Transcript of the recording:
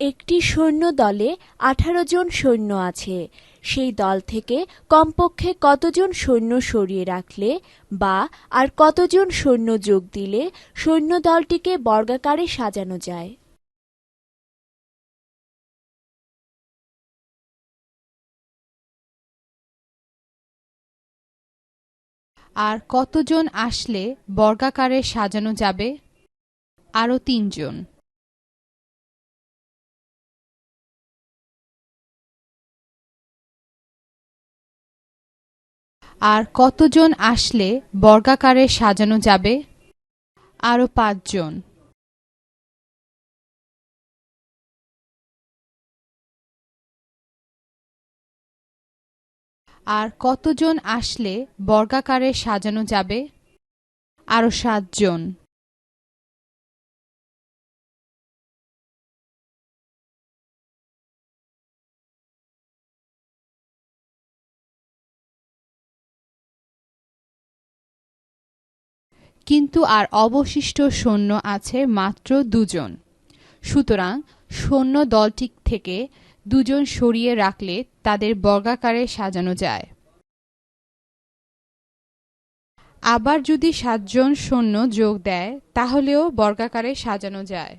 একটি সৈন্য দলে আঠারো জন সৈন্য আছে। সেই দল থেকে কমপক্ষে কতজন সৈন্য সরিয়ে রাখলে বা আর কতজন সৈন্য যোগ দিলে সৈন্যদলটিকে বর্গাকারে সাজানো যায়? আর কতজন আসলে বর্গাকারে সাজানো যাবে? আরও তিনজন। আর কতজন আসলে বর্গাকারে সাজানো যাবে? আরও পাঁচজন। আর কতজন আসলে বর্গাকারে সাজানো যাবে? আরও সাতজন। কিন্তু আর অবশিষ্ট সৈন্য আছে মাত্র দুজন। সুতরাং সৈন্য দলটি থেকে দুজন সরিয়ে রাখলে তাদের বর্গাকারে সাজানো যায়। আবার যদি সাতজন সৈন্য যোগ দেয়, তাহলেও বর্গাকারে সাজানো যায়।